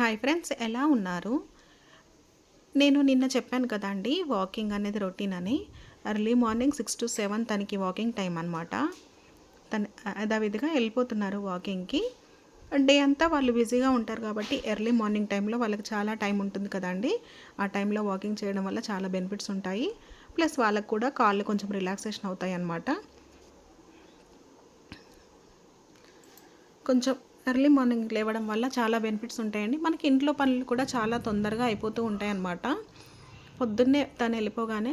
Hi friends ఎలా ఉన్నారు? నేను నిన్న చెప్పాను కదండి వాకింగ్ అనేది రొటీన్ అని. Early morning six to seven తనకి వాకింగ్ టైం అనమాట తన యథావిధిగా వెళ్ళిపోతున్నారు వాకింగ్కి. డే అంతా వాళ్ళు బిజీగా ఉంటారు కాబట్టి ఎర్లీ మార్నింగ్ టైంలో వాళ్ళకి చాలా టైం ఉంటుంది కదండి ఆ టైంలో వాకింగ్ చేయడం వల్ల చాలా బెనిఫిట్స్ ఉంటాయి. ప్లస్ వాళ్ళకు కూడా కాళ్ళు కొంచెం రిలాక్సేషన్ అవుతాయి అన్నమాట. కొంచెం ఎర్లీ మార్నింగ్ లేవడం వల్ల చాలా బెనిఫిట్స్ ఉంటాయండి. మనకి ఇంట్లో పనులు కూడా చాలా తొందరగా అయిపోతూ ఉంటాయి అన్నమాట పొద్దున్నే తను వెళ్ళిపోగానే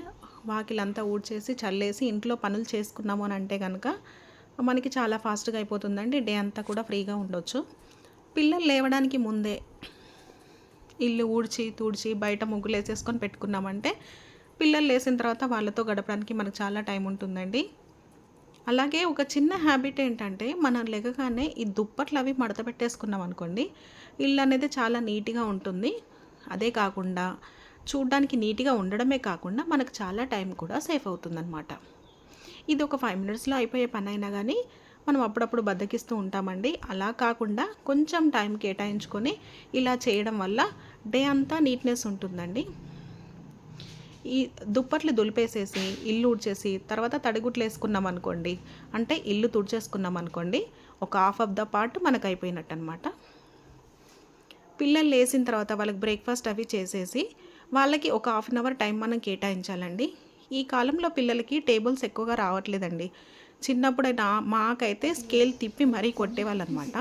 వాకిలంతా ఊడ్చేసి చల్లేసి ఇంట్లో పనులు చేసుకున్నాము అని అంటే కనుక మనకి చాలా ఫాస్ట్గా అయిపోతుందండి. డే అంతా కూడా ఫ్రీగా ఉండొచ్చు. పిల్లలు లేవడానికి ముందే ఇల్లు ఊడ్చి తూడ్చి బయట ముగ్గులు వేసేసుకొని పెట్టుకున్నామంటే పిల్లలు లేసిన తర్వాత వాళ్ళతో గడపడానికి మనకు చాలా టైం ఉంటుందండి. అలాగే ఒక చిన్న హ్యాబిట్ ఏంటంటే మనం లెగగానే ఈ దుప్పట్లు అవి మడత పెట్టేసుకున్నాం అనుకోండి ఇల్లు అనేది చాలా నీట్గా ఉంటుంది. అదే కాకుండా చూడ్డానికి నీట్గా ఉండడమే కాకుండా మనకు చాలా టైం కూడా సేఫ్ అవుతుందన్నమాట. ఇది ఒక ఫైవ్ మినిట్స్లో అయిపోయే పని అయినా కానీ మనం అప్పుడప్పుడు బద్దకిస్తూ ఉంటామండి. అలా కాకుండా కొంచెం టైం కేటాయించుకొని ఇలా చేయడం వల్ల డే అంతా నీట్నెస్ ఉంటుందండి. ఈ దుప్పట్లు దులిపేసేసి ఇల్లు ఊడ్చేసి తర్వాత తడిగుట్లు వేసుకున్నాం అనుకోండి అంటే ఇల్లు తుడిచేసుకున్నాం అనుకోండి ఒక హాఫ్ ఆఫ్ ద పార్ట్ మనకు అయిపోయినట్టు అనమాట పిల్లలు లేచిన తర్వాత వాళ్ళకి బ్రేక్ఫాస్ట్ అవి చేసేసి వాళ్ళకి ఒక హాఫ్ అన్ అవర్ టైం మనం కేటాయించాలండి. ఈ కాలంలో పిల్లలకి టేబుల్స్ ఎక్కువగా రావట్లేదండి. చిన్నప్పుడైనా మాకైతే స్కేల్ తిప్పి మరీ కొట్టేవాళ్ళు అనమాట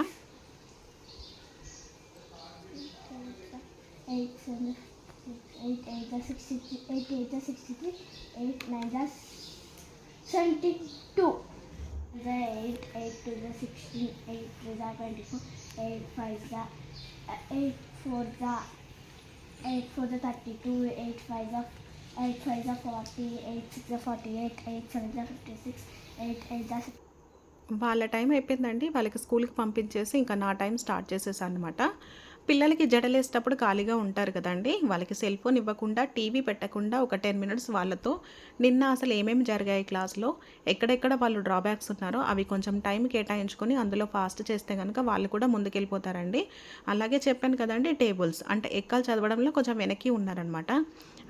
eight eight sixty three eight eight sixty three eight nine seventy two eight eight two జా సిక్స్టీన్ ఎయిట్ టూ జా ట్వంటీ ఫోర్ ఎయిట్ ఫైవ్ జా ఎయిట్ ఫోర్ జా ఎయిట్ ఫోర్ జా థర్టీ టూ ఎయిట్ ఫైవ్ జా ఎయిట్ ఫైవ్ జా forty eight six forty eight eight seven జా fifty six eight eight జా వాళ్ళ టైం అయిపోయిందండి వాళ్ళకి స్కూల్కి పంపించేసి ఇంకా నా టైం స్టార్ట్ చేసేసాను అనమాట పిల్లలకి జడలేసేటప్పుడు ఖాళీగా ఉంటారు కదండి. వాళ్ళకి సెల్ ఫోన్ ఇవ్వకుండా టీవీ పెట్టకుండా ఒక టెన్ మినిట్స్ వాళ్ళతో నిన్న అసలు ఏమేమి జరిగాయి క్లాస్లో ఎక్కడెక్కడ వాళ్ళు డ్రాబ్యాక్స్ ఉన్నారో అవి కొంచెం టైం కేటాయించుకొని అందులో ఫాస్ట్ చేస్తే కనుక వాళ్ళు కూడా ముందుకెళ్ళిపోతారండి. అలాగే చెప్పాను కదండి టేబుల్స్ అంటే ఎక్కలు చదవడంలో కొంచెం వెనక్కి ఉన్నారనమాట.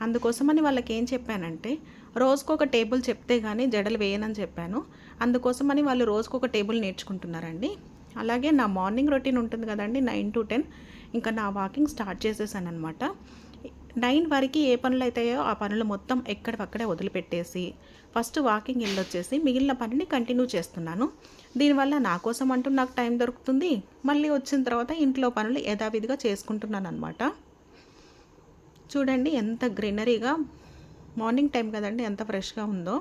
అందుకోసమని వాళ్ళకి ఏం చెప్పానంటే రోజుకు ఒక టేబుల్ చెప్తే కానీ జడలు వేయనని చెప్పాను. అందుకోసమని వాళ్ళు రోజుకు ఒక టేబుల్ నేర్చుకుంటున్నారండి. అలాగే నా మార్నింగ్ రొటీన్ ఉంటుంది కదండి నైన్ టు టెన్. ఇంకా నా వాకింగ్ స్టార్ట్ చేసేసాను అనమాట నైన్ వరకు ఏ పనులు అవుతాయో ఆ పనులు మొత్తం ఎక్కడికక్కడే వదిలిపెట్టేసి ఫస్ట్ వాకింగ్ వెళ్ళొచ్చేసి మిగిలిన పనిని కంటిన్యూ చేస్తున్నాను. దీనివల్ల నా కోసం అంటూ నాకు టైం దొరుకుతుంది. మళ్ళీ వచ్చిన తర్వాత ఇంట్లో పనులు యథావిధిగా చేసుకుంటున్నాను అనమాట చూడండి ఎంత గ్రీనరీగా మార్నింగ్ టైం కదండి ఎంత ఫ్రెష్గా ఉందో.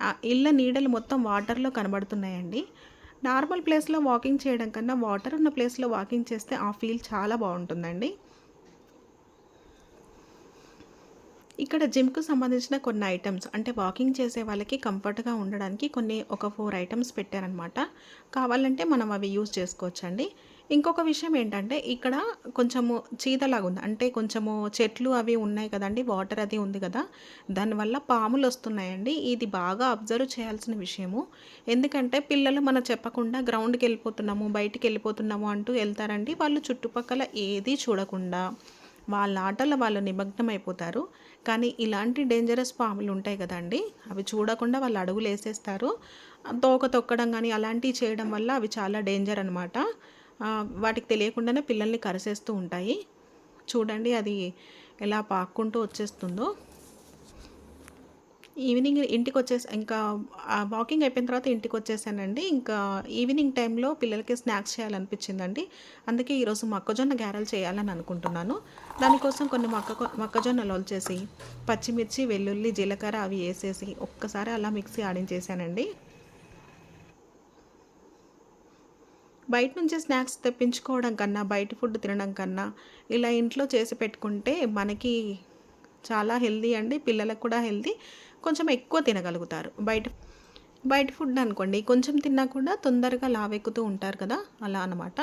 ఆ ఇళ్ళ నీడలు మొత్తం వాటర్లో కనబడుతున్నాయండి. నార్మల్ ప్లేస్లో వాకింగ్ చేయడం కన్నా వాటర్ ఉన్న ప్లేస్లో వాకింగ్ చేస్తే ఆ ఫీల్ చాలా బాగుంటుందండి. ఇక్కడ జిమ్కు సంబంధించిన కొన్ని ఐటమ్స్ అంటే వాకింగ్ చేసే వాళ్ళకి కంఫర్ట్గా ఉండడానికి కొన్ని ఒక ఫోర్ ఐటమ్స్ పెట్టారనమాట కావాలంటే మనం అవి యూజ్ చేసుకోవచ్చండి. ఇంకొక విషయం ఏంటంటే ఇక్కడ కొంచెము చీదలాగా ఉంది అంటే కొంచెము చెట్లు అవి ఉన్నాయి కదండి వాటర్ అది ఉంది కదా దానివల్ల పాములు వస్తున్నాయండి. ఇది బాగా అబ్జర్వ్ చేయాల్సిన విషయము. ఎందుకంటే పిల్లలు మనం చెప్పకుండా గ్రౌండ్కి వెళ్ళిపోతున్నాము బయటికి వెళ్ళిపోతున్నాము అంటూ వెళ్తారండి. వాళ్ళు చుట్టుపక్కల ఏది చూడకుండా వాళ్ళ ఆటలో వాళ్ళు నిమగ్నం అయిపోతారు కానీ ఇలాంటి డేంజరస్ పాములు ఉంటాయి కదండి అవి చూడకుండా వాళ్ళు అడుగులు వేసేస్తారు తోక తొక్కడం కానీ అలాంటివి చేయడం వల్ల అవి చాలా డేంజర్ అనమాట వాటికి తెలియకుండానే పిల్లల్ని కరిసేస్తూ ఉంటాయి. చూడండి అది ఎలా పాక్కుంటూ వచ్చేస్తుందో. ఈవినింగ్ ఇంటికి వచ్చేసి ఇంకా వాకింగ్ అయిపోయిన తర్వాత ఇంటికి వచ్చేసానండి ఇంకా ఈవినింగ్ టైంలో పిల్లలకి స్నాక్స్ చేయాలనిపించిందండి. అందుకే ఈరోజు మొక్కజొన్న గారెలు చేయాలని అనుకుంటున్నాను. దానికోసం కొన్ని మొక్క మొక్కజొన్నలు వచ్చేసి పచ్చిమిర్చి వెల్లుల్లి జీలకర్ర అవి వేసేసి ఒక్కసారి అలా మిక్సీ ఆడించేసానండి. బయట నుంచి స్నాక్స్ తెప్పించుకోవడం కన్నా బయట ఫుడ్ తినడం కన్నా ఇలా ఇంట్లో చేసి పెట్టుకుంటే మనకి చాలా హెల్దీ అండి. పిల్లలకు కూడా హెల్దీ కొంచెం ఎక్కువ తినగలుగుతారు. బయట బయట ఫుడ్ అనుకోండి కొంచెం తిన్నా కూడా తొందరగా లావెక్కుతూ ఉంటారు కదా అలా అనమాట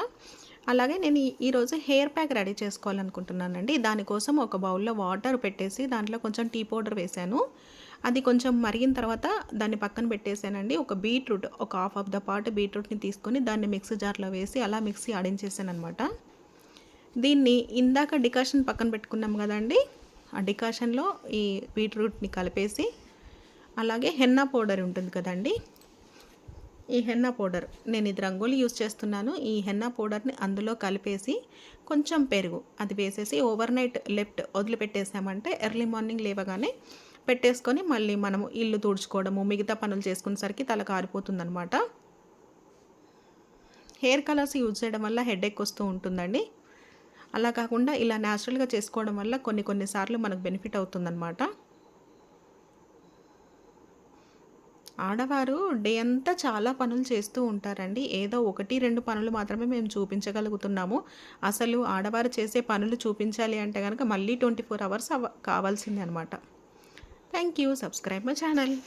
అలాగే నేను ఈరోజు హెయిర్ ప్యాక్ రెడీ చేసుకోవాలనుకుంటున్నానండి. దానికోసం ఒక బౌల్లో వాటర్ పెట్టేసి దాంట్లో కొంచెం టీ పౌడర్ వేశాను. అది కొంచెం మరిగిన తర్వాత దాన్ని పక్కన పెట్టేశానండి ఒక బీట్రూట్ ఒక హాఫ్ ఆఫ్ ద పార్ట్ బీట్రూట్ని తీసుకొని దాన్ని మిక్సీ జార్లో వేసి అలా మిక్సీ ఆడించేసాను అనమాట దీన్ని ఇందాక డికాషన్ పక్కన పెట్టుకున్నాం కదండి. ఆ డికాషన్లో ఈ బీట్రూట్ని కలిపేసి అలాగే హెన్నా పౌడర్ ఉంటుంది కదండి. ఈ హెన్నా పౌడర్ నేను ఇది రంగోలీ యూస్ చేస్తున్నాను. ఈ హెన్నా పౌడర్ని అందులో కలిపేసి కొంచెం పెరుగు అది వేసేసి ఓవర్ నైట్ లెఫ్ట్ వదిలిపెట్టేసామంటే ఎర్లీ మార్నింగ్ లేవగానే పెట్టేసుకొని మళ్ళీ మనము ఇల్లు తుడుచుకోవడము మిగతా పనులు చేసుకునేసరికి తల కారిపోతుందనమాట హెయిర్ కలర్స్ యూజ్ చేయడం వల్ల హెడేక్ వస్తూ ఉంటుందండి. అలా కాకుండా ఇలా న్యాచురల్గా చేసుకోవడం వల్ల కొన్ని కొన్నిసార్లు మనకు బెనిఫిట్ అవుతుందన్నమాట. ఆడవారు డే అంతా చాలా పనులు చేస్తూ ఉంటారండి. ఏదో ఒకటి రెండు పనులు మాత్రమే మేము చూపించగలుగుతున్నాము. అసలు ఆడవారు చేసే పనులు చూపించాలి అంటే కనుక మళ్ళీ ట్వంటీ ఫోర్ అవర్స్ అవ కావాల్సిందే అనమాట Thank you. Subscribe my channel.